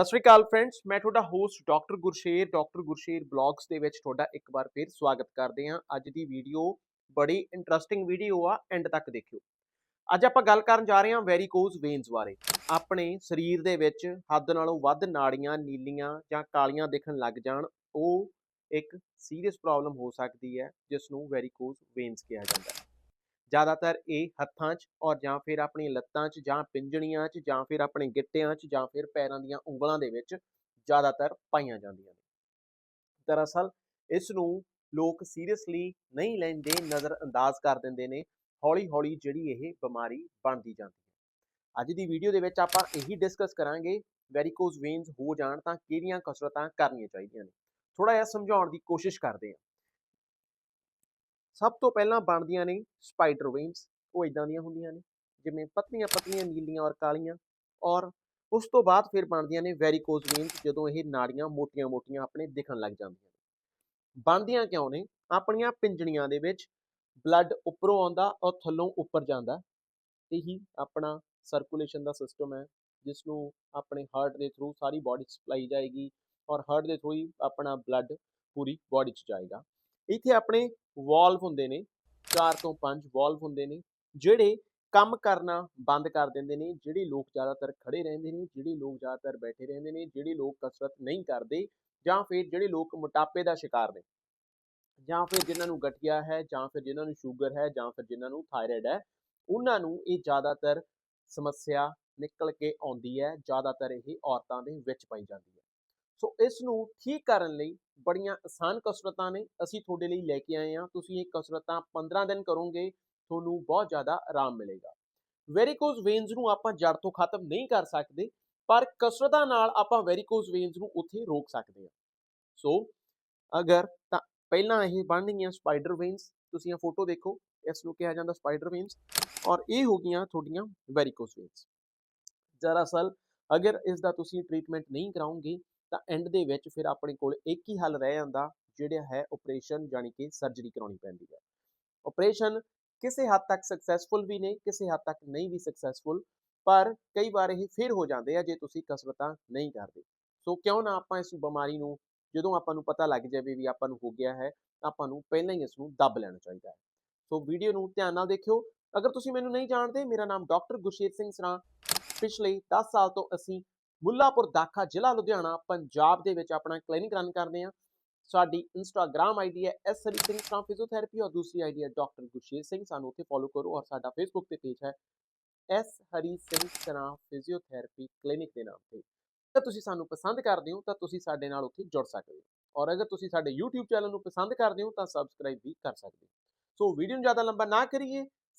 ਸਤਿ ਸ਼੍ਰੀ ਅਕਾਲ ਫਰੈਂਡਸ ਮੈਂ ਤੁਹਾਡਾ host doctor Gursher doctor Gursher blogs ਦੇ ਵਿੱਚ ਤੁਹਾਡਾ ਇੱਕ ਵਾਰ ਫਿਰ ਸਵਾਗਤ ਕਰਦੇ ਹਾਂ। ਅੱਜ ਦੀ ਵੀਡੀਓ ਬੜੀ ਇੰਟਰਸਟਿੰਗ ਵੀਡੀਓ ਆ ਐਂਡ ਤੱਕ ਦੇਖਿਓ। ਅੱਜ ਆਪਾਂ ਗੱਲ ਕਰਨ ਜਾ ਰਹੇ ਹਾਂ ਵੈਰੀਕੋਜ਼ ਵੇਨਸ ਬਾਰੇ। ਆਪਣੇ ਸਰੀਰ ਦੇ ਵਿੱਚ ਹੱਦ ਨਾਲੋਂ ਵੱਧ ਨਾੜੀਆਂ ਨੀਲੀਆਂ ਜਾਂ ਕਾਲੀਆਂ ਦਿਖਣ ਲੱਗ ਜਾਣ, ਉਹ ਇੱਕ ਸੀਰੀਅਸ ਪ੍ਰੋਬਲਮ ਹੋ ਸਕਦੀ ਹੈ ਜਿਸ ਨੂੰ ਵੈਰੀਕੋਜ਼ ਵੇਨਸ ਕਿਹਾ ਜਾਂਦਾ ਹੈ। ਜ਼ਿਆਦਾਤਰ ਇਹ ਹੱਥਾਂ 'ਚ ਔਰ ਜਾਂ ਫਿਰ ਆਪਣੀਆਂ ਲੱਤਾਂ 'ਚ ਜਾਂ ਪਿੰਜਣੀਆਂ 'ਚ ਜਾਂ ਫਿਰ ਆਪਣੇ ਗਿੱਟਿਆਂ 'ਚ ਜਾਂ ਫਿਰ ਪੈਰਾਂ ਦੀਆਂ ਉਂਗਲਾਂ ਦੇ ਵਿੱਚ ਜ਼ਿਆਦਾਤਰ ਪਾਈਆਂ ਜਾਂਦੀਆਂ ਨੇ। ਦਰਅਸਲ ਇਸ ਨੂੰ ਲੋਕ ਸੀਰੀਅਸਲੀ ਨਹੀਂ ਲੈਂਦੇ ਨਜ਼ਰ ਅੰਦਾਜ਼ ਕਰ ਦਿੰਦੇ ਨੇ ਹੌਲੀ ਹੌਲੀ ਜਿਹੜੀ ਇਹ ਬਿਮਾਰੀ ਬਣਦੀ ਜਾਂਦੀ ਹੈ। ਅੱਜ ਦੀ ਵੀਡੀਓ ਦੇ ਵਿੱਚ ਆਪਾਂ ਇਹੀ ਡਿਸਕਸ ਕਰਾਂਗੇ ਵੈਰੀਕੋਜ਼ ਵੇਨਸ ਹੋ ਜਾਣ ਤਾਂ ਕਿਹੜੀਆਂ ਕਸਰਤਾਂ ਕਰਨੀਆਂ ਚਾਹੀਦੀਆਂ ਨੇ। ਥੋੜਾ ਜਿਹਾ ਸਮਝਾਉਣ ਦੀ ਕੋਸ਼ਿਸ਼ ਕਰਦੇ ਹਾਂ। ਸਭ ਤੋਂ ਪਹਿਲਾਂ ਬਣਦੀਆਂ ਨੇ ਸਪਾਈਡਰ ਵੇਨਸ ਉਹ ਇਦਾਂ ਦੀਆਂ ਹੁੰਦੀਆਂ ਨੇ, ਜਿਵੇਂ ਪਤਲੀਆਂ ਪਤਲੀਆਂ ਨੀਲੀਆਂ ਔਰ ਕਾਲੀਆਂ, ਔਰ ਉਸ ਤੋਂ ਬਾਅਦ ਫਿਰ ਬਣਦੀਆਂ ਨੇ ਵੈਰੀਕੋਜ਼ ਵੇਨਸ ਜਦੋਂ ਇਹ ਨਾੜੀਆਂ ਮੋਟੀਆਂ-ਮੋਟੀਆਂ ਆਪਣੇ ਦਿਖਣ ਲੱਗ ਜਾਂਦੀਆਂ ਨੇ। ਬਣਦੀਆਂ ਕਿਉਂ ਨੇ? ਆਪਣੀਆਂ ਪਿੰਜਣੀਆਂ ਦੇ ਵਿੱਚ ਬਲੱਡ ਉੱਪਰੋਂ ਆਉਂਦਾ ਔਰ ਥੱਲੋਂ ਉੱਪਰ ਜਾਂਦਾ। ਇਹੀ ਆਪਣਾ ਸਰਕੂਲੇਸ਼ਨ ਦਾ ਸਿਸਟਮ ਹੈ ਜਿਸ ਨੂੰ ਆਪਣੇ ਹਾਰਟ ਦੇ ਥਰੂ ਸਾਰੀ ਬਾਡੀ ਸਪਲਾਈ ਜਾਏਗੀ ਔਰ ਹਾਰਟ ਦੇ ਥਰੂ ਹੀ ਆਪਣਾ ਬਲੱਡ ਪੂਰੀ ਬਾਡੀ 'ਚ ਜਾਏਗਾ। ਇੱਥੇ ਆਪਣੇ ਵਾਲਵ ਹੁੰਦੇ ਨੇ 4 ਤੋਂ 5 ਵਾਲਵ ਹੁੰਦੇ ਨੇ, ਜਿਹੜੇ ਕੰਮ ਕਰਨਾ ਬੰਦ ਕਰ ਦਿੰਦੇ ਨੇ, ਜਿਹੜੇ ਲੋਕ ਜ਼ਿਆਦਾਤਰ ਖੜੇ ਰਹਿੰਦੇ ਨੇ, ਜਿਹੜੇ ਲੋਕ ਜ਼ਿਆਦਾਤਰ ਬੈਠੇ ਰਹਿੰਦੇ ਨੇ, ਜਿਹੜੇ ਲੋਕ ਕਸਰਤ ਨਹੀਂ ਕਰਦੇ ਜਾਂ ਫਿਰ ਜਿਹੜੇ ਲੋਕ ਮੋਟਾਪੇ ਦਾ ਸ਼ਿਕਾਰ ਨੇ। ਜਾਂ ਫਿਰ ਜਿਨ੍ਹਾਂ ਨੂੰ ਗਠੀਆ ਹੈ, ਜਾਂ ਫਿਰ ਜਿਨ੍ਹਾਂ ਨੂੰ ਸ਼ੂਗਰ ਹੈ, ਜਾਂ ਫਿਰ ਜਿਨ੍ਹਾਂ ਨੂੰ ਥਾਇਰਾਇਡ ਹੈ, ਉਹਨਾਂ ਨੂੰ ਇਹ ਜ਼ਿਆਦਾਤਰ ਸਮੱਸਿਆ ਨਿਕਲ ਕੇ ਆਉਂਦੀ ਹੈ, ਜ਼ਿਆਦਾਤਰ ਇਹ ਔਰਤਾਂ ਦੇ ਵਿੱਚ ਪਾਈ ਜਾਂਦੀ ਹੈ। ਸੋ ਇਸ ਨੂੰ ਠੀਕ ਕਰਨ ਲਈ ਬੜੀਆਂ ਆਸਾਨ ਕਸਰਤਾਂ ਨੇ ਅਸੀਂ ਤੁਹਾਡੇ ਲਈ ਲੈ ਕੇ ਆਏ ਹਾਂ। ਤੁਸੀਂ ਇਹ ਕਸਰਤਾਂ 15 ਦਿਨ ਕਰੋਗੇ, ਤੁਹਾਨੂੰ ਬਹੁਤ ਜ਼ਿਆਦਾ ਆਰਾਮ ਮਿਲੇਗਾ। ਵੈਰੀਕੋਜ਼ ਵੇਨਸ ਨੂੰ ਆਪਾਂ ਜੜ ਤੋਂ ਖਤਮ ਨਹੀਂ ਕਰ ਸਕਦੇ, ਪਰ ਕਸਰਤਾਂ ਨਾਲ ਆਪਾਂ ਵੈਰੀਕੋਜ਼ ਵੇਨਸ ਨੂੰ ਉੱਥੇ ਰੋਕ ਸਕਦੇ ਹਾਂ। ਸੋ ਅਗਰ ਤਾਂ ਪਹਿਲਾਂ ਇਹ ਬਣਨਗੀਆਂ ਸਪਾਈਡਰ ਵੇਨਸ ਤੁਸੀਂ ਇਹ ਫੋਟੋ ਦੇਖੋ, ਇਸ ਨੂੰ ਕਿਹਾ ਜਾਂਦਾ ਸਪਾਈਡਰ ਵੇਨਸ ਔਰ ਇਹ ਹੋ ਗਈਆਂ ਤੁਹਾਡੀਆਂ ਵੈਰੀਕੋਜ਼ ਵੇਨਸ ਦਰਅਸਲ ਅਗਰ ਇਸ ਦਾ ਤੁਸੀਂ ਟ੍ਰੀਟਮੈਂਟ ਨਹੀਂ ਕਰਾਉਂਗੇ ਤਾਂ ਐਂਡ ਦੇ ਵਿੱਚ ਫਿਰ ਆਪਣੇ ਕੋਲ ਇੱਕ ਹੀ ਹੱਲ ਰਹਿ ਜਾਂਦਾ, ਜਿਹੜਾ ਹੈ ਆਪਰੇਸ਼ਨ ਯਾਨੀ ਕਿ ਸਰਜਰੀ ਕਰਾਉਣੀ ਪੈਂਦੀ ਹੈ। ਆਪਰੇਸ਼ਨ ਕਿਸੇ ਹੱਦ ਤੱਕ ਸਕਸੈਸਫੁਲ ਵੀ ਨੇ, ਕਿਸੇ ਹੱਦ ਤੱਕ ਨਹੀਂ ਵੀ ਸਕਸੈਸਫੁਲ ਪਰ ਕਈ ਵਾਰ ਇਹ ਫਿਰ ਹੋ ਜਾਂਦੇ ਆ ਜੇ ਤੁਸੀਂ ਕਸਰਤਾਂ ਨਹੀਂ ਕਰਦੇ। ਸੋ ਕਿਉਂ ਨਾ ਆਪਾਂ ਇਸ ਬਿਮਾਰੀ ਨੂੰ, ਜਦੋਂ ਆਪਾਂ ਨੂੰ ਪਤਾ ਲੱਗ ਜਾਵੇ ਵੀ ਆਪਾਂ ਨੂੰ ਹੋ ਗਿਆ ਹੈ ਆਪਾਂ ਨੂੰ ਪਹਿਲਾਂ ਹੀ ਇਸ ਨੂੰ ਦੱਬ ਲੈਣਾ ਚਾਹੀਦਾ ਹੈ। ਸੋ ਵੀਡੀਓ ਨੂੰ ਧਿਆਨ ਨਾਲ ਦੇਖਿਓ। ਅਗਰ ਤੁਸੀਂ ਮੈਨੂੰ ਨਹੀਂ ਜਾਣਦੇ, ਮੇਰਾ ਨਾਮ ਡਾਕਟਰ ਗੁਰਸ਼ੇਰ ਸਿੰਘ ਸਰਾਂ। ਪਿਛਲੇ 10 ਸਾਲ ਤੋਂ ਅਸੀਂ ਮੁੱਲਾਪੁਰ ਦਾਖਾ ਜ਼ਿਲ੍ਹਾ ਲੁਧਿਆਣਾ, ਪੰਜਾਬ ਦੇ ਵਿੱਚ ਆਪਣਾ ਕਲੀਨਿਕ ਰਨ ਕਰਦੇ ਹਾਂ। ਸਾਡੀ ਇੰਸਟਾਗ੍ਰam ਆਈਡੀ ਹੈ S Hari Singh firm physiotherapy ਔਰ ਦੂਸਰੀ ਆਈਡੀ ਹੈ ਡਾਕਟਰ ਗੁਰਸ਼ੇਰ ਸਿੰਘ। ਸਾਨੂੰ ਉੱਥੇ ਫੋਲੋ ਕਰੋ ਔਰ ਸਾਡਾ ਫੇਸਬੁੱਕ ਤੇ ਪੇਜ ਹੈ ਐਸ ਹਰੀ ਸਿੰਘ ਸਰਾਂ ਫਿਜ਼ੀਓਥੈਰੇਪੀ ਕਲੀਨਿਕ ਦੇ ਨਾਮ ਤੇ। ਤਾਂ ਤੁਸੀਂ ਸਾਨੂੰ ਪਸੰਦ ਕਰਦੇ ਹੋ ਤਾਂ ਤੁਸੀਂ ਸਾਡੇ ਨਾਲ ਉੱਥੇ ਜੁੜ ਸਕਦੇ ਹੋ। ਔਰ ਅਗਰ ਤੁਸੀਂ ਸਾਡੇ YouTube ਚੈਨਲ ਨੂੰ ਪਸੰਦ ਕਰਦੇ ਹੋ ਤਾਂ ਸਬਸਕ੍ਰਾਈਬ ਵੀ ਕਰ ਸਕਦੇ ਹੋ। ਸੋ ਵੀਡੀਓ ਨੂੰ ਜ਼ਿਆਦਾ ਲੰਬਾ ਨਾ ਕਰੀਏ।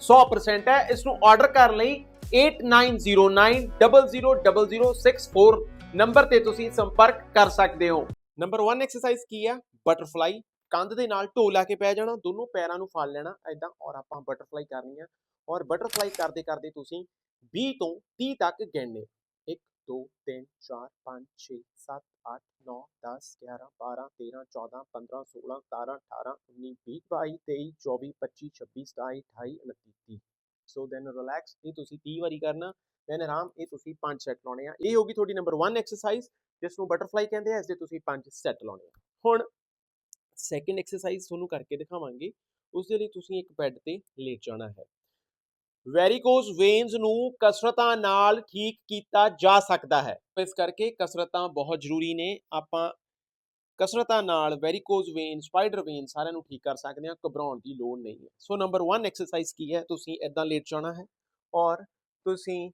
100% ਹੈ। ਇਸ ਨੂੰ ਆਰਡਰ ਕਰਨ ਲਈ 8909000064 ਨੰਬਰ ਤੇ ਤੁਸੀਂ ਸੰਪਰਕ ਕਰ ਸਕਦੇ ਹੋ। ਨੰਬਰ 1 ਐਕਸਰਸਾਈਜ਼ ਕੀ ਹੈ ਬਟਰਫਲਾਈ ਕੰਧ ਦੇ ਨਾਲ ਢੋ ਲਾ ਕੇ ਪੈ ਜਾਣਾ, ਦੋਨੋਂ ਪੈਰਾਂ ਨੂੰ ਫੜ ਲੈਣਾ ਐਦਾਂ ਔਰ ਆਪਾਂ ਬਟਰਫਲਾਈ ਕਰਨੀ ਹੈ ਔਰ ਬਟਰਫਲਾਈ ਕਰਦੇ ਕਰਦੇ ਤੁਸੀਂ 20 ਤੋਂ 30 ਤੱਕ ਗਿਣਨੇ। 1 2 3 4 5 6 7 8 9 10 11 12 13 14 15 16 17 18 19 20 22 23 24 25 26 27 28 29 30 ਸੋ ਦੈਨ ਰਿਲੈਕਸ ਇਹ ਤੁਸੀਂ 30 ਵਾਰੀ ਕਰਨਾ ਦੈਨ ਆਰਾਮ ਇਹ ਤੁਸੀਂ 5 ਸੈੱਟ ਲਾਉਣੇ ਆ ਇਹ ਹੋਗੀ ਤੁਹਾਡੀ ਨੰਬਰ 1 ਐਕਸਰਸਾਈਜ਼ ਜਿਸ ਨੂੰ ਬਟਰਫਲਾਈ ਕਹਿੰਦੇ ਆ ਇਸ ਦੇ ਤੁਸੀਂ 5 ਸੈੱਟ ਲਾਉਣੇ ਆ ਹੁਣ ਸੈਕੰਡ ਐਕਸਰਸਾਈਜ਼ ਤੁਹਾਨੂੰ ਕਰਕੇ ਦਿਖਾਵਾਂਗੇ ਉਸ ਦੇ ਲਈ ਤੁਸੀਂ ਇੱਕ ਬੈੱਡ ਤੇ ਲੇਟ ਜਾਣਾ ਹੈ। ਵੈਰੀਕੋਜ਼ ਵੇਨਸ ਨੂੰ ਕਸਰਤਾਂ ਨਾਲ ਠੀਕ ਕੀਤਾ ਜਾ ਸਕਦਾ ਹੈ। ਇਸ ਕਰਕੇ ਕਸਰਤਾਂ ਬਹੁਤ ਜ਼ਰੂਰੀ ਨੇ। ਆਪਾਂ ਕਸਰਤਾਂ ਨਾਲ ਵੈਰੀਕੋਜ਼ ਵੇਨ ਸਪਾਈਡਰ ਵੇਨ ਸਾਰਿਆਂ ਨੂੰ ਠੀਕ ਕਰ ਸਕਦੇ ਹਾਂ, ਘਬਰਾਉਣ ਦੀ ਲੋੜ ਨਹੀਂ ਹੈ। ਸੋ ਨੰਬਰ 1 ਐਕਸਰਸਾਈਜ਼ ਕੀ ਹੈ? ਤੁਸੀਂ ਇਦਾਂ ਲੇਟ ਜਾਣਾ ਹੈ ਔਰ ਤੁਸੀਂ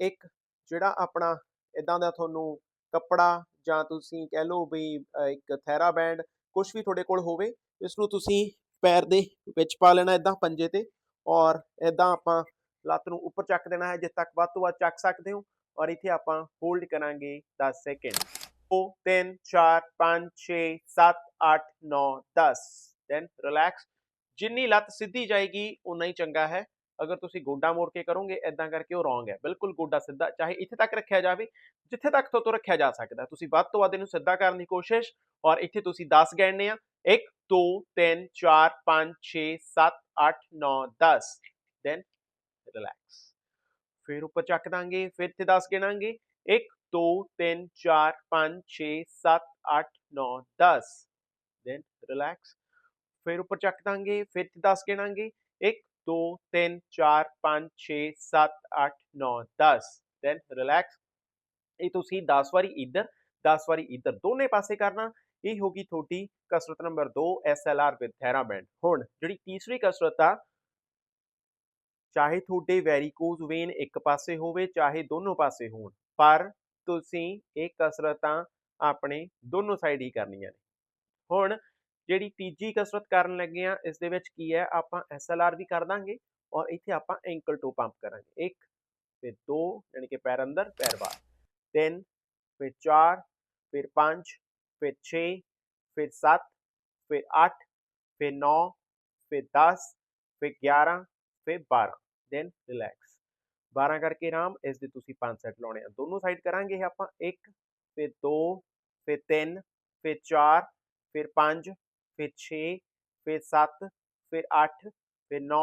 ਇੱਕ ਜਿਹੜਾ ਆਪਣਾ ਇਦਾਂ ਦਾ ਤੁਹਾਨੂੰ ਕੱਪੜਾ ਜਾਂ ਤੁਸੀਂ ਕਹਿ ਲਓ ਵੀ ਇੱਕ ਥੈਰਾ ਬੈਂਡ ਕੁਝ ਵੀ ਤੁਹਾਡੇ ਕੋਲ ਹੋਵੇ, ਇਸ ਨੂੰ ਤੁਸੀਂ ਪੈਰ ਦੇ ਵਿੱਚ ਪਾ ਲੈਣਾ ਇਦਾਂ ਪੰਜੇ ਤੇ ਔਰ ਇਦਾਂ ਆਪਾਂ ਲੱਤ ਨੂੰ ਉੱਪਰ ਚੱਕ ਦੇਣਾ ਹੈ, ਜਿੱਥੇ ਤੱਕ ਵੱਧ ਤੋਂ ਵੱਧ ਚੱਕ ਸਕਦੇ ਹੋ ਔਰ ਇੱਥੇ ਆਪਾਂ ਹੋਲਡ ਕਰਾਂਗੇ 10 ਸੈਕਿੰਡ 2 3 4 5 6 7 8 9 10 ਦੈਨ ਰਿਲੈਕਸ ਜਿੰਨੀ ਲੱਤ ਸਿੱਧੀ ਜਾਏਗੀ ਉਨਾ ਹੀ ਚੰਗਾ ਹੈ। ਅਗਰ ਤੁਸੀਂ ਗੋਡਾ ਮੋੜ ਕੇ ਕਰੋਗੇ ਐਦਾਂ ਕਰਕੇ ਉਹ ਰੋਂਗ ਹੈ। ਬਿਲਕੁਲ ਗੋਡਾ ਸਿੱਧਾ, ਚਾਹੇ ਇੱਥੇ ਤੱਕ ਰੱਖਿਆ ਜਾਵੇ, ਜਿੱਥੇ ਤੱਕ ਤੋਂ ਰੱਖਿਆ ਜਾ ਸਕਦਾ। ਤੁਸੀਂ ਵੱਧ ਤੋਂ ਵੱਧ ਇਹਨੂੰ ਸਿੱਧਾ ਕਰਨ ਦੀ ਕੋਸ਼ਿਸ਼ ਔਰ ਇੱਥੇ ਤੁਸੀਂ 10 ਗਿਣਨੇ ਆ। 1 2 3 4 5 6 7 8 9 10 ਦੈਨ ਰਿਲੈਕਸ ਫਿਰ ਉੱਪਰ ਚੱਕ ਦਾਂਗੇ, ਫਿਰ ਤੇ 10 ਗਿਣਾਂਗੇ। 1 2 3 4 5 6 7 8 9 10 ਦੈਨ ਰਿਲੈਕਸ ਫਿਰ ਉੱਪਰ ਚੱਕ ਦਾਂਗੇ, ਫਿਰ ਤੇ 10 ਗਿਣਾਂਗੇ। 1 2 3 4 5 6 7 8 9 10 ਦੈਨ ਰਿਲੈਕਸ ਇਹ ਤੁਸੀਂ 10 ਵਾਰੀ ਇੱਧਰ 10 ਵਾਰੀ ਇੱਧਰ ਦੋਨੇ ਪਾਸੇ ਕਰਨਾ ਇਹ ਹੋਗੀ ਤੁਹਾਡੀ ਕਸਰਤ ਨੰਬਰ 2 SLR ਵਿਦ ਥੈਰਾਬੈਂਡ ਹੁਣ ਜਿਹੜੀ ਤੀਸਰੀ ਕਸਰਤ ਆ ਚਾਹੇ ਤੁਹਾਡੇ ਵੈਰੀਕੋਜ਼ ਵੇਨ ਇੱਕ ਪਾਸੇ ਹੋਵੇ ਚਾਹੇ ਦੋਨੋਂ ਪਾਸੇ ਹੋਣ ਪਰ ਤੁਸੀਂ ਇਹ ਕਸਰਤਾਂ ਆਪਣੇ ਦੋਨੋਂ ਸਾਈਡ ਹੀ ਕਰਨੀਆਂ ਨੇ ਹੁਣ ਜਿਹੜੀ ਤੀਜੀ ਕਸਰਤ ਕਰਨ ਲੱਗੇ ਆ ਇਸ ਦੇ ਵਿੱਚ ਕੀ ਹੈ, ਆਪਾਂ SLR ਵੀ ਕਰ ਦਾਂਗੇ ਔਰ ਇੱਥੇ ਆਪਾਂ ਐਂਕਲ ਟੂ ਪੰਪ ਕਰਾਂਗੇ। 1 ਫਿਰ 2 ਯਾਨੀ ਕਿ ਪੈਰ ਅੰਦਰ, ਪੈਰ ਬਾਹਰ। 3 ਫਿਰ 4 ਫਿਰ 5 ਫਿਰ 6 ਫਿਰ 7 ਫਿਰ 8 ਫਿਰ 9 ਫਿਰ 10 ਫਿਰ 11 ਫਿਰ 12 ਦੈਨ ਰਿਲੈਕਸ 12 ਕਰਕੇ ਆਰਾਮ, ਇਸ ਦੇ ਤੁਸੀਂ 5 ਸੈੱਟ ਲਾਉਣੇ ਆ। ਦੋਨੋਂ ਸਾਈਡ ਕਰਾਂਗੇ ਇਹ ਆਪਾਂ। 1 ਫਿਰ 2 ਫਿਰ 3 ਫਿਰ 4 ਫਿਰ 5 ਫਿਰ 6 ਫਿਰ 7 ਫਿਰ 8 ਫਿਰ 9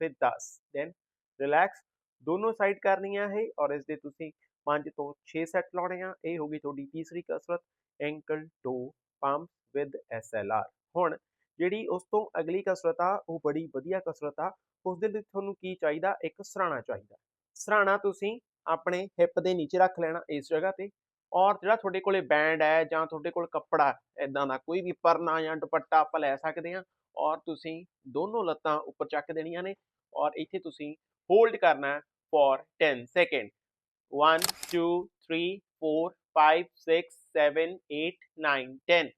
ਫਿਰ 10 ਦੈਨ ਰਿਲੈਕਸ ਦੋਨੋਂ ਸਾਈਡ ਕਰਨੀਆਂ ਹੈ ਔਰ ਇਸ ਦੇ ਤੁਸੀਂ 5 ਤੋਂ 6 ਸੈੱਟ ਲਾਉਣੇ ਆ। ਇਹ ਹੋ ਗਈ ਤੁਹਾਡੀ ਤੀਸਰੀ ਕਸਰਤ ankle toe pump with SLR ਹੁਣ ਜਿਹੜੀ ਉਸ ਤੋਂ ਅਗਲੀ ਕਸਰਤ ਆ, ਉਹ ਬੜੀ ਵਧੀਆ ਕਸਰਤ ਆ। ਉਸ ਦੇ ਲਈ ਤੁਹਾਨੂੰ ਕੀ ਚਾਹੀਦਾ? ਇੱਕ ਸਰਾਣਾ ਚਾਹੀਦਾ। ਸਰਾਣਾ ਤੁਸੀਂ ਆਪਣੇ ਹਿੱਪ ਦੇ ਨੀਚੇ ਰੱਖ ਲੈਣਾ ਇਸ ਜਗ੍ਹਾ ਤੇ। ਔਰ ਜਿਹੜਾ ਤੁਹਾਡੇ ਕੋਲੇ ਬੈਂਡ ਹੈ ਜਾਂ ਤੁਹਾਡੇ ਕੋਲ ਕੱਪੜਾ ਇਦਾਂ ਦਾ ਕੋਈ ਵੀ ਪਰਨਾ ਜਾਂ ਦੁਪੱਟਾ ਆਪਾਂ ਲੈ ਸਕਦੇ ਹਾਂ, ਔਰ ਤੁਸੀਂ ਦੋਨੋਂ ਲੱਤਾਂ ਉੱਪਰ ਚੱਕ ਦੇਣੀਆਂ ਨੇ, ਔਰ ਇੱਥੇ ਤੁਸੀਂ ਹੋਲਡ ਕਰਨਾ ਹੈ ਫॉर 10 ਸੈਕਿੰਡ 1 2 3 4 5 6 7 8 9 10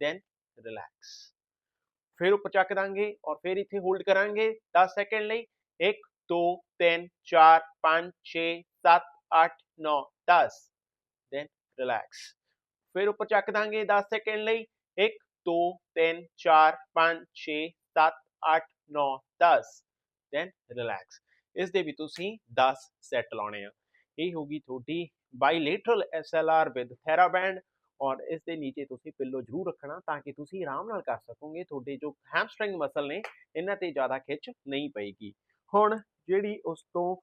ਦੈਨ ਰਿਲੈਕਸ ਫਿਰ ਉੱਪਰ ਚੱਕ ਦਾਂਗੇ ਔਰ ਫਿਰ ਇੱਥੇ ਹੋਲਡ ਕਰਾਂਗੇ 10 ਸੈਕਿੰਡ ਲਈ। 1 2 3 4 5 6 7 8 9 10 ਰਿਲੈਕਸ ਫਿਰ ਉੱਪਰ ਚੱਕ ਦਾਂਗੇ 10 ਸੈਕਿੰਡ ਲਈ। 1 2 3 4 5 6 7 8 9 10 ਦੈਨ ਰਿਲੈਕਸ ਇਸ ਦੇ ਵੀ ਤੁਸੀਂ 10 ਸੈੱਟ ਲਾਉਣੇ ਆ। ਇਹ ਹੋਗੀ ਤੁਹਾਡੀ ਬਾਈਲੇਟਰਲ SLR ਵਿਦ ਥੈਰਾਬੈਂਡ ਔਰ ਇਸ ਦੇ ਨੀਚੇ ਤੁਸੀਂ ਪਿੱਲੋ ਜ਼ਰੂਰ ਰੱਖਣਾ ਤਾਂ ਕਿ ਤੁਸੀਂ ਆਰਾਮ ਨਾਲ ਕਰ ਸਕੋਗੇ। ਤੁਹਾਡੇ ਜੋ ਹੈਮਸਟ੍ਰਿੰਗ ਮਸਲ ਨੇ, ਇਹਨਾਂ ਤੇ ਜ਼ਿਆਦਾ ਖਿੱਚ ਨਹੀਂ ਪਏਗੀ। ਹੁਣ ਜਿਹੜੀ ਉਸ ਤੋਂ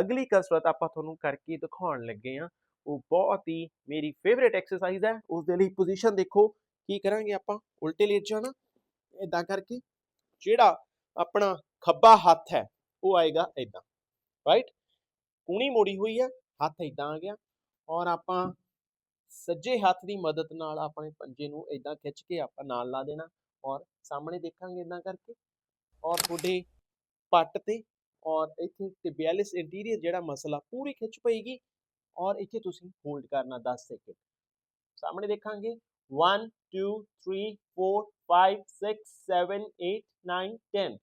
ਅਗਲੀ ਕਸਰਤ ਆਪਾਂ ਤੁਹਾਨੂੰ ਕਰਕੇ ਦਿਖਾਉਣ ਲੱਗੇ ਆ ਉਹ ਬਹੁਤ ਹੀ ਮੇਰੀ ਫੇਵਰੇਟ ਐਕਸਰਸਾਈਜ਼ ਹੈ। ਉਸ ਦੇ ਲਈ ਪੋਜੀਸ਼ਨ ਦੇਖੋ ਕੀ ਕਰਾਂਗੇ ਆਪਾਂ। ਉਲਟੇ ਲੇਟ ਜਾਣਾ। ਇਦਾਂ ਕਰਕੇ ਜਿਹੜਾ ਆਪਣਾ ਖੱਬਾ ਹੱਥ ਹੈ, ਉਹ ਆਏਗਾ ਇਦਾਂ ਰਾਈਟ ਕੂਣੀ ਮੋੜੀ ਹੋਈ ਹੈ ਹੱਥ ਇਦਾਂ ਆ ਗਿਆ। ਔਰ ਆਪਾਂ ਸੱਜੇ ਹੱਥ ਦੀ ਮਦਦ ਨਾਲ ਆਪਣੇ ਪੰਜੇ ਨੂੰ ਇਦਾਂ ਖਿੱਚ ਕੇ ਆਪਾਂ ਨਾਲ ਲਾ ਦੇਣਾ। ਔਰ ਸਾਹਮਣੇ ਦੇਖਾਂਗੇ ਇਦਾਂ ਕਰਕੇ। ਔਰ ਤੁਹਾਡੇ ਪੱਟ ਤੇ ਔਰ ਇੱਥੇ ਟਿਬਿਆਲਿਸ ਇੰਟੀਰੀਅਰ ਜਿਹੜਾ ਮਸਲਾ ਪੂਰੀ ਖਿੱਚ ਪਏਗੀ। ਔਰ ਇੱਥੇ ਤੁਸੀਂ ਹੋਲਡ ਕਰਨਾ 10 ਸੈਕਿੰਡ ਸਾਹਮਣੇ ਦੇਖਾਂਗੇ। 1 2 3 4 5 6 7 8 9 10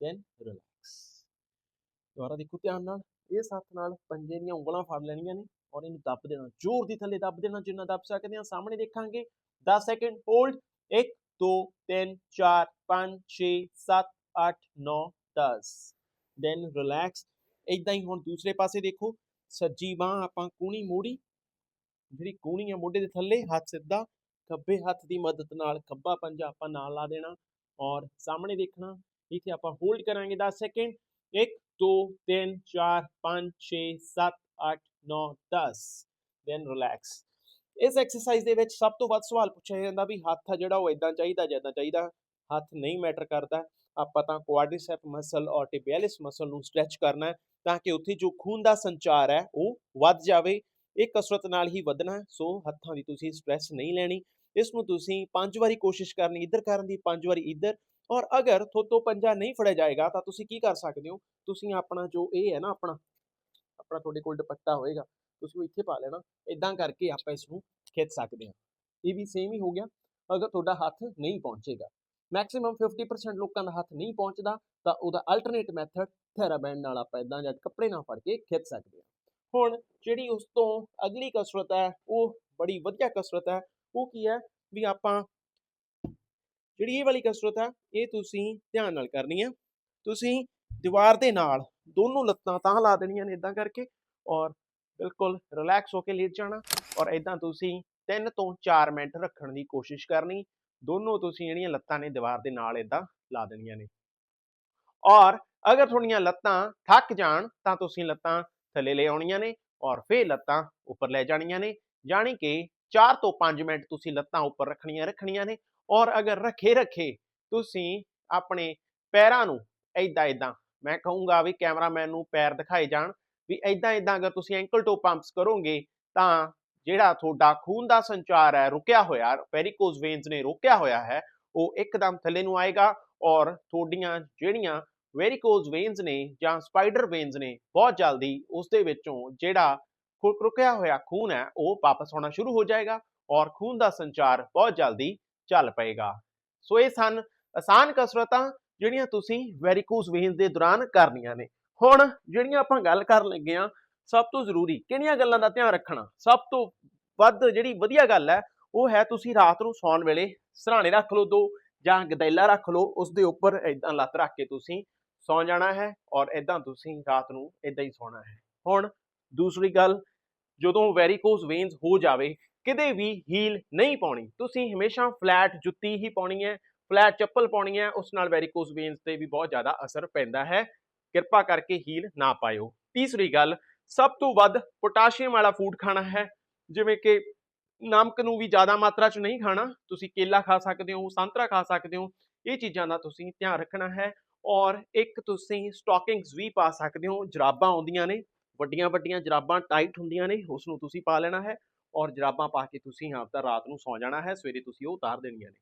ਦੈਨ ਰਿਲੈਕਸ ਦੁਬਾਰਾ ਦੇਖੋ ਧਿਆਨ ਨਾਲ। ਇਸ ਹੱਥ ਨਾਲ ਪੰਜੇ ਦੀਆਂ ਉਂਗਲਾਂ ਫੜ ਲੈਣੀਆਂ ਨੇ ਔਰ ਇਹਨੂੰ ਦੱਬ ਦੇਣਾ। ਜ਼ੋਰ ਦੀ ਥੱਲੇ ਦੱਬ ਦੇਣਾ ਜਿੰਨਾ ਦੱਬ ਸਕਦੇ ਆ ਸਾਹਮਣੇ ਦੇਖਾਂਗੇ। 10 ਸੈਕਿੰਡ ਹੋਲਡ 1 2 3 4 5 6 7 8 9 10 ਦੈਨ ਰਿਲੈਕਸ ਇਦਾਂ ਹੀ ਹੁਣ ਦੂਸਰੇ ਪਾਸੇ ਦੇਖੋ। ਸੱਜੀ ਬਾਹ ਆਪਾਂ ਕੂਣੀ ਮੋੜੀ, ਜਿਹੜੀ ਕੂਣੀ ਆ ਮੋਢੇ ਦੇ ਥੱਲੇ ਹੱਥ ਸਿੱਧਾ, ਖੱਬੇ ਹੱਥ ਦੀ ਮਦਦ ਨਾਲ ਖੱਬਾ ਪੰਜਾ ਆਪਾਂ ਨਾਲ ਲਾ ਦੇਣਾ ਔਰ ਸਾਹਮਣੇ ਦੇਖਣਾ, ਇੱਥੇ ਆਪਾਂ ਹੋਲਡ ਕਰਾਂਗੇ 10 ਸੈਕਿੰਡ 1 2 3 4 5 6 7 8 9 10 ਦੈਨ ਰਿਲੈਕਸ ਇਸ ਐਕਸਰਸਾਈਜ਼ ਦੇ ਵਿੱਚ ਸਭ ਤੋਂ ਵੱਧ ਸਵਾਲ ਪੁੱਛਿਆ ਜਾਂਦਾ ਵੀ ਹੱਥ ਆ ਜਿਹੜਾ ਉਹ ਇਦਾਂ ਚਾਹੀਦਾ, ਜਿੱਦਾਂ ਚਾਹੀਦਾ, ਹੱਥ ਨਹੀਂ ਮੈਟਰ ਕਰਦਾ, ਆਪਾਂ ਤਾਂ ਕੁਆਡ੍ਰਿਸੈਪ ਮਸਲ ਔਰ ਟਿਬਿਆਲਿਸ ਮਸਲ ਨੂੰ ਸਟ੍ਰੈਚ ਕਰਨਾ ਹੈ। ਤਾਂ ਕਿ ਉੱਥੇ ਜੋ ਖੂਨ ਦਾ ਸੰਚਾਰ ਹੈ, ਉਹ ਵੱਧ ਜਾਵੇ। ਇਹ ਕਸਰਤ ਨਾਲ ਹੀ ਵਧਣਾ ਸੋ ਹੱਥਾਂ ਦੀ ਤੁਸੀਂ ਸਟ੍ਰੈਸ ਨਹੀਂ ਲੈਣੀ। ਇਸ ਨੂੰ ਤੁਸੀਂ ਪੰਜ ਵਾਰੀ ਕੋਸ਼ਿਸ਼ ਕਰਨੀ, ਇੱਧਰ ਕਰਨ ਦੀ ਪੰਜ ਵਾਰੀ ਇੱਧਰ। ਔਰ ਅਗਰ ਤੁਹਾਤੋਂ ਪੰਜਾ ਨਹੀਂ ਫੜਿਆ ਜਾਏਗਾ, ਤਾਂ ਤੁਸੀਂ ਕੀ ਕਰ ਸਕਦੇ ਹੋ? ਤੁਸੀਂ ਆਪਣਾ ਜੋ ਇਹ ਹੈ ਨਾ, ਆਪਣਾ ਆਪਣਾ ਤੁਹਾਡੇ ਕੋਲ ਦੁਪੱਟਾ ਹੋਏਗਾ, ਤੁਸੀਂ ਉਹ ਇੱਥੇ ਪਾ ਲੈਣਾ। ਇਦਾਂ ਕਰਕੇ ਆਪਾਂ ਇਸ ਨੂੰ ਖਿੱਚ ਸਕਦੇ ਹਾਂ। ਇਹ ਵੀ ਸੇਮ ਹੀ ਹੋ ਗਿਆ। ਅਗਰ ਤੁਹਾਡਾ ਹੱਥ ਨਹੀਂ ਪਹੁੰਚੇਗਾ। ਮੈਕਸਿਮਮ 50% ਲੋਕਾਂ ਦਾ ਹੱਥ ਨਹੀਂ ਪਹੁੰਚਦਾ, ਤਾਂ ਉਹਦਾ ਅਲਟਰਨੇਟ ਮੈਥਡ ਥੈਰਾਬੈਂਡ ਨਾਲ ਆਪਾਂ ਇਦਾਂ ਜਾਂ ਕੱਪੜੇ ਨਾਲ ਫੜ ਕੇ ਖਿੱਚ ਸਕਦੇ ਹਾਂ। ਹੁਣ ਜਿਹੜੀ ਉਸ ਤੋਂ ਅਗਲੀ ਕਸਰਤ ਹੈ, ਉਹ ਬੜੀ ਵਧੀਆ ਕਸਰਤ ਹੈ, ਉਹ ਕੀ ਹੈ ਵੀ ਆਪਾਂ ਜਿਹੜੀ ਇਹ ਵਾਲੀ ਕਸਰਤ ਹੈ, ਇਹ ਤੁਸੀਂ ਧਿਆਨ ਨਾਲ ਕਰਨੀ ਹੈ। ਤੁਸੀਂ ਦੀਵਾਰ ਦੇ ਨਾਲ ਦੋਨੋਂ ਲੱਤਾਂ ਤਾਂ ਲਾ ਦੇਣੀਆਂ ਨੇ ਇਦਾਂ ਕਰਕੇ ਔਰ ਬਿਲਕੁਲ ਰਿਲੈਕਸ ਹੋ ਕੇ ਲੇਟ ਜਾਣਾ ਔਰ ਇਦਾਂ ਤੁਸੀਂ 3 ਤੋਂ 4 ਮਿੰਟ ਰੱਖਣ ਦੀ ਕੋਸ਼ਿਸ਼ ਕਰਨੀ। ਦੋਨੋਂ ਤੁਸੀਂ ਜਿਹੜੀਆਂ ਲੱਤਾਂ ਨੇ ਦੀਵਾਰ ਦੇ ਨਾਲ ਇਦਾਂ ਲਾ ਦੇਣੀਆਂ ਨੇ। ਔਰ ਅਗਰ ਤੁਹਾਡੀਆਂ ਲੱਤਾਂ ਥੱਕ ਜਾਣ, ਤਾਂ ਤੁਸੀਂ ਲੱਤਾਂ ਥੱਲੇ ਲੈ ਆਉਣੀਆਂ ਨੇ ਔਰ ਫਿਰ ਲੱਤਾਂ ਉੱਪਰ ਲੈ ਜਾਣੀਆਂ ਨੇ ਜਾਣੀ ਕਿ 4 ਤੋਂ 5 ਮਿੰਟ ਤੁਸੀਂ ਲੱਤਾਂ ਉੱਪਰ ਰੱਖਣੀਆਂ ਰੱਖਣੀਆਂ ਨੇ ਔਰ ਅਗਰ ਰੱਖੇ ਰੱਖੇ ਤੁਸੀਂ ਆਪਣੇ ਪੈਰਾਂ ਨੂੰ ਐਦਾਂ ਐਦਾਂ ਮੈਂ ਕਹੂੰਗਾ ਵੀ ਕੈਮਰਾਮੈਨ ਨੂੰ ਪੈਰ ਦਿਖਾਏ ਜਾਣ ਵੀ ਐਦਾਂ ਐਦਾਂ ਅਗਰ ਤੁਸੀਂ ਐਂਕਲ ਟੋ ਪੰਪਸ ਕਰੋਗੇ, ਤਾਂ ਜਿਹੜਾ ਤੁਹਾਡਾ ਖੂਨ ਦਾ ਸੰਚਾਰ ਹੈ, ਰੁਕਿਆ ਹੋਇਆ ਵੈਰੀਕੋਜ਼ ਵੇਨਸ ਨੇ ਰੋਕਿਆ ਹੋਇਆ ਹੈ, ਉਹ ਇੱਕਦਮ ਥੱਲੇ ਨੂੰ ਆਏਗਾ ਔਰ ਤੁਹਾਡੀਆਂ ਜਿਹੜੀਆਂ ਵੈਰੀਕੋਜ਼ ਵੇਨਸ ਨੇ ਜਾਂ ਸਪਾਈਡਰ ਵੇਨਸ ਨੇ ਬਹੁਤ ਜਲਦੀ ਉਸ ਦੇ ਵਿੱਚੋਂ ਜਿਹੜਾ ਰੁਕਿਆ ਹੋਇਆ ਖੂਨ ਹੈ, ਉਹ ਵਾਪਸ ਆਉਣਾ ਸ਼ੁਰੂ ਹੋ ਜਾਏਗਾ ਔਰ ਖੂਨ ਦਾ ਸੰਚਾਰ ਬਹੁਤ ਜਲਦੀ ਚੱਲ ਪਏਗਾ। ਸੋ ਇਹ ਸਨ ਆਸਾਨ ਕਸਰਤਾਂ ਜਿਹੜੀਆਂ ਤੁਸੀਂ ਵੈਰੀਕੋਜ਼ ਵੇਨਸ ਦੇ ਦੌਰਾਨ ਕਰਨੀਆਂ ਨੇ। ਹੁਣ ਜਿਹੜੀਆਂ ਆਪਾਂ ਗੱਲ ਕਰਨ ਲੱਗੇ ਆ ਸਭ ਤੋਂ ਜ਼ਰੂਰੀ ਕਿਹੜੀਆਂ ਗੱਲਾਂ ਦਾ ਧਿਆਨ ਰੱਖਣਾ? ਸਭ ਤੋਂ ਵੱਧ ਜਿਹੜੀ ਵਧੀਆ ਗੱਲ ਹੈ, ਉਹ ਹੈ ਤੁਸੀਂ ਰਾਤ ਨੂੰ ਸੌਣ ਵੇਲੇ ਸਰਾਣੇ ਰੱਖ ਲਓ ਦੋ ਜਾਂ ਗਦੈਲਾ ਰੱਖ ਲਓ ਉਸ ਦੇ ਉੱਪਰ ਇਦਾਂ ਲੱਤ ਰੱਖ ਕੇ ਤੁਸੀਂ ਸੌਂ ਜਾਣਾ ਹੈ ਔਰ ਇਦਾਂ ਤੁਸੀਂ ਰਾਤ ਨੂੰ ਇਦਾਂ ਹੀ ਸੌਣਾ ਹੈ। ਹੁਣ ਦੂਸਰੀ ਗੱਲ, ਜਦੋਂ ਵੈਰੀਕੋਜ਼ ਵੇਨਸ ਹੋ ਜਾਵੇ, ਕਿਤੇ ਵੀ ਹੀਲ ਨਹੀਂ ਪਾਉਣੀ, ਤੁਸੀਂ ਹਮੇਸ਼ਾ ਫਲੈਟ ਜੁੱਤੀ ਹੀ ਪਾਉਣੀ ਹੈ ਫਲੈਟ ਚੱਪਲ ਪਾਉਣੀ ਹੈ, ਉਸ ਨਾਲ ਵੈਰੀਕੋਜ਼ ਵੇਨਸ ਤੇ ਵੀ ਬਹੁਤ ਜ਼ਿਆਦਾ ਅਸਰ ਪੈਂਦਾ ਹੈ। ਕਿਰਪਾ ਕਰਕੇ ਹੀਲ ਨਾ ਪਾਇਓ। ਤੀਸਰੀ ਗੱਲ, ਸਭ ਤੋਂ ਵੱਧ ਪੋਟਾਸ਼ੀਅਮ ਵਾਲਾ ਫੂਡ ਖਾਣਾ ਹੈ, ਜਿਵੇਂ ਕਿ ਨਮਕ ਨੂੰ ਵੀ ਜ਼ਿਆਦਾ ਮਾਤਰਾ 'ਚ ਨਹੀਂ ਖਾਣਾ, ਤੁਸੀਂ ਕੇਲਾ ਖਾ ਸਕਦੇ ਹੋ, ਸੰਤਰਾ ਖਾ ਸਕਦੇ ਹੋ, ਇਹ ਚੀਜ਼ਾਂ ਦਾ ਤੁਸੀਂ ਧਿਆਨ ਰੱਖਣਾ ਹੈ। ਔਰ ਇੱਕ ਤੁਸੀਂ ਸਟਾਕਿੰਗਸ ਵੀ ਪਾ ਸਕਦੇ ਹੋ, ਜਰਾਬਾਂ ਆਉਂਦੀਆਂ ਨੇ, ਵੱਡੀਆਂ ਵੱਡੀਆਂ ਜਰਾਬਾਂ ਟਾਈਟ ਹੁੰਦੀਆਂ ਨੇ ਉਸ ਨੂੰ ਤੁਸੀਂ ਪਾ ਲੈਣਾ ਹੈ ਔਰ ਜਰਾਬਾਂ ਪਾ ਕੇ ਤੁਸੀਂ ਆਪਦਾ ਰਾਤ ਨੂੰ ਸੌਂ ਜਾਣਾ ਹੈ, ਸਵੇਰੇ ਤੁਸੀਂ ਉਹ ਉਤਾਰ ਦੇਣੀਆਂ ਨੇ।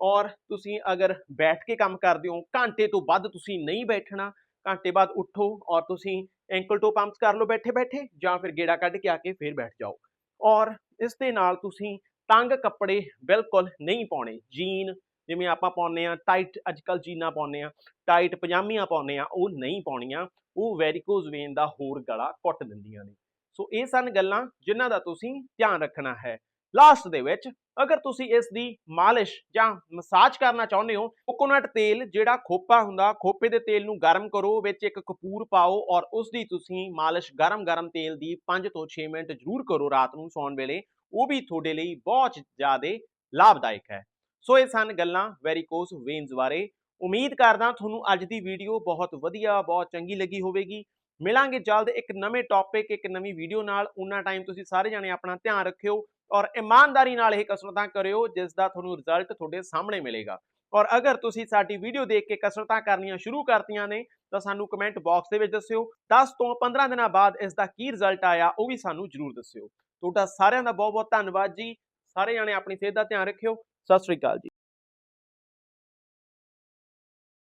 ਔਰ ਤੁਸੀਂ ਅਗਰ ਬੈਠ ਕੇ ਕੰਮ ਕਰਦੇ ਹੋ, ਘੰਟੇ ਤੋਂ ਵੱਧ ਤੁਸੀਂ ਨਹੀਂ ਬੈਠਣਾ, ਘੰਟੇ ਬਾਅਦ ਉੱਠੋ ਔਰ ਤੁਸੀਂ ਐਂਕਲ ਟੋ ਪੰਪਸ ਕਰ ਲਓ ਬੈਠੇ ਬੈਠੇ ਜਾਂ ਫਿਰ ਗੇੜਾ ਕੱਢ ਕੇ ਆ ਕੇ ਫਿਰ ਬੈਠ ਜਾਓ। ਔਰ ਇਸ ਦੇ ਨਾਲ ਤੁਸੀਂ ਤੰਗ ਕੱਪੜੇ ਬਿਲਕੁਲ ਨਹੀਂ ਪਾਉਣੇ, ਜੀਨ ਜਿਵੇਂ ਆਪਾਂ ਪਾਉਂਦੇ ਆ ਟਾਈਟ ਅੱਜਕੱਲ ਜੀਨਾਂ ਪਾਉਂਦੇ ਆ ਟਾਈਟ ਪਜਾਮੀਆਂ ਪਾਉਂਦੇ ਆ ਉਹ ਨਹੀਂ ਪਾਉਣੀਆਂ, ਉਹ ਵੈਰੀਕੋਜ਼ ਵੇਨ ਦਾ ਹੋਰ ਗਲਾ ਘੁੱਟ ਦਿੰਦੀਆਂ ਨੇ। ਸੋ ਇਹ ਸਨ ਗੱਲਾਂ ਜਿਨ੍ਹਾਂ ਦਾ ਤੁਸੀਂ ਧਿਆਨ ਰੱਖਣਾ ਹੈ। ਲਾਸਟ ਦੇ ਵਿੱਚ, ਅਗਰ ਤੁਸੀਂ ਇਸ ਦੀ ਮਾਲਿਸ਼ ਜਾਂ ਮਸਾਜ ਕਰਨਾ ਚਾਹੁੰਦੇ ਹੋ ਕੋਕੋਨਟ ਤੇਲ ਜਿਹੜਾ ਖੋਪਾ ਹੁੰਦਾ, ਖੋਪੇ ਦੇ ਤੇਲ ਨੂੰ ਗਰਮ ਕਰੋ, ਵਿੱਚ ਇੱਕ ਕਪੂਰ ਪਾਓ ਔਰ ਉਸ ਦੀ ਤੁਸੀਂ ਮਾਲਿਸ਼ ਗਰਮ-ਗਰਮ ਤੇਲ ਦੀ 5 ਤੋਂ 6 ਮਿੰਟ ਜ਼ਰੂਰ ਕਰੋ ਰਾਤ ਨੂੰ ਸੌਣ ਵੇਲੇ, ਉਹ ਵੀ ਤੁਹਾਡੇ ਲਈ ਬਹੁਤ ਜ਼ਿਆਦਾ ਲਾਭਦਾਇਕ ਹੈ। ਸੋ ਇਹ ਸਨ ਗੱਲਾਂ ਵੈਰੀਕੋਸ ਵੇਨਸ ਬਾਰੇ। ਉਮੀਦ ਕਰਦਾ ਤੁਹਾਨੂੰ ਅੱਜ ਦੀ ਵੀਡੀਓ ਬਹੁਤ ਵਧੀਆ, ਬਹੁਤ ਚੰਗੀ ਲੱਗੀ ਹੋਵੇਗੀ। ਮਿਲਾਂਗੇ ਜਲਦ ਇੱਕ ਨਵੇਂ ਟੌਪਿਕ ਇੱਕ ਨਵੀਂ ਵੀਡੀਓ ਨਾਲ। ਉਹਨਾਂ ਟਾਈਮ ਤੁਸੀਂ ਸਾਰੇ ਜਾਣੇ ਆਪਣਾ ਧਿਆਨ ਰੱਖਿਓ ਔਰ ਇਮਾਨਦਾਰੀ ਨਾਲ ਇਹ ਕਸਰਤਾਂ ਕਰਿਓ ਜਿਸ ਦਾ ਤੁਹਾਨੂੰ ਰਿਜ਼ਲਟ ਤੁਹਾਡੇ ਸਾਹਮਣੇ ਮਿਲੇਗਾ। ਔਰ ਅਗਰ ਤੁਸੀਂ ਸਾਡੀ ਵੀਡੀਓ ਦੇਖ ਕੇ ਕਸਰਤਾਂ ਕਰਨੀਆਂ ਸ਼ੁਰੂ ਕਰਤੀਆਂ ਨੇ, ਤਾਂ ਸਾਨੂੰ ਕਮੈਂਟ ਬਾਕਸ ਦੇ ਵਿੱਚ ਦੱਸਿਓ। 10 ਤੋਂ 15 ਦਿਨਾਂ ਬਾਅਦ ਇਸ ਦਾ ਕੀ ਰਿਜ਼ਲਟ ਆਇਆ, ਉਹ ਵੀ ਸਾਨੂੰ ਜਰੂਰ ਦੱਸਿਓ। ਤੁਹਾਡਾ ਸਾਰਿਆਂ ਦਾ ਬਹੁਤ ਬਹੁਤ ਧੰਨਵਾਦ ਜੀ। ਸਾਰੇ ਜਾਣੇ ਆਪਣੀ ਸਿਹਤ ਦਾ ਧਿਆਨ ਰੱਖਿਓ। ਸਤਿ ਸ੍ਰੀ ਅਕਾਲ ਜੀ।